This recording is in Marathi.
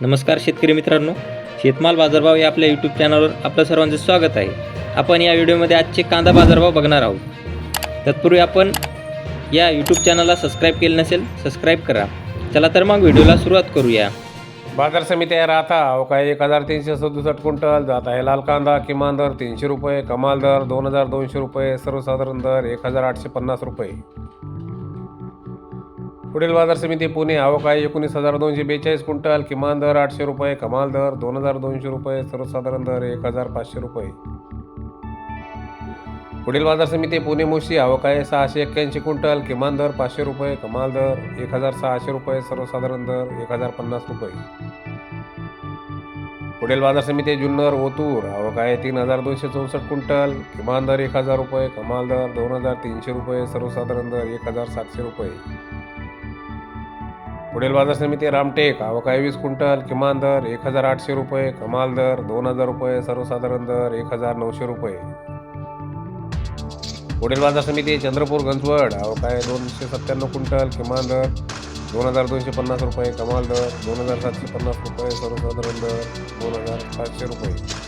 नमस्कार शेतकरी मित्रांनो शेतमाल बाजारभाव या आपल्या यूट्यूब चॅनलवर आपलं सर्वांचं स्वागत आहे. आपण या व्हिडिओमध्ये आजचे कांदा बाजारभाव बघणार आहोत. तत्पूर्वी आपण या यूट्यूब चॅनलला सबस्क्राईब केलं नसेल सबस्क्राईब करा. चला तर मग व्हिडिओला सुरुवात करूया. बाजार समिती आहे राहता अहो काय एक हजार तीनशे सदुसष्ट क्विंटल जात आहे लाल कांदा किमान दर तीनशे रुपये कमाल दर दोन हजार दोनशे रुपये सर्वसाधारण दर एक हजार आठशे पन्नास रुपये. पुढील बाजार समिती पुणे आवक आहे एकोणीस हजार दोनशे बेचाळीस क्विंटल. किमान दर आठशे रुपये कमाल दर दोन हजार दोनशे रुपये सर्वसाधारण दर एक हजार पाचशे रुपये. पुढील बाजार समिती पुणे मुशी आवक आहे सहाशे एक्क्याऐंशी क्विंटल. किमान दर पाचशे रुपये कमाल दर एक हजार सहाशे रुपये सर्वसाधारण दर एक हजार पन्नास रुपये. पुढील बाजार समिती जुन्नर ओतूर आवक आहे तीन हजार दोनशे चौसष्ट क्विंटल. किमान दर एक हजार रुपये कमाल दर दोन हजार तीनशे रुपये सर्वसाधारण दर एक हजार सातशे रुपये. पुढील बाजार समिती रामटेक आवक वीस क्विंटल किमान दर एक हजार आठशे रुपये कमाल दर दोन हजार रुपये सर्वसाधारण दर एक हजार नऊशे रुपये. पुढील बाजार समिती चंद्रपूर गंजवड आवक दोनशे सत्त्याण्णव क्विंटल किमान दर दोन हजार दोनशे पन्नास रुपये कमाल दर दोन हजार सातशे पन्नास रुपये सर्वसाधारण दर दोन हजार पाचशे रुपये.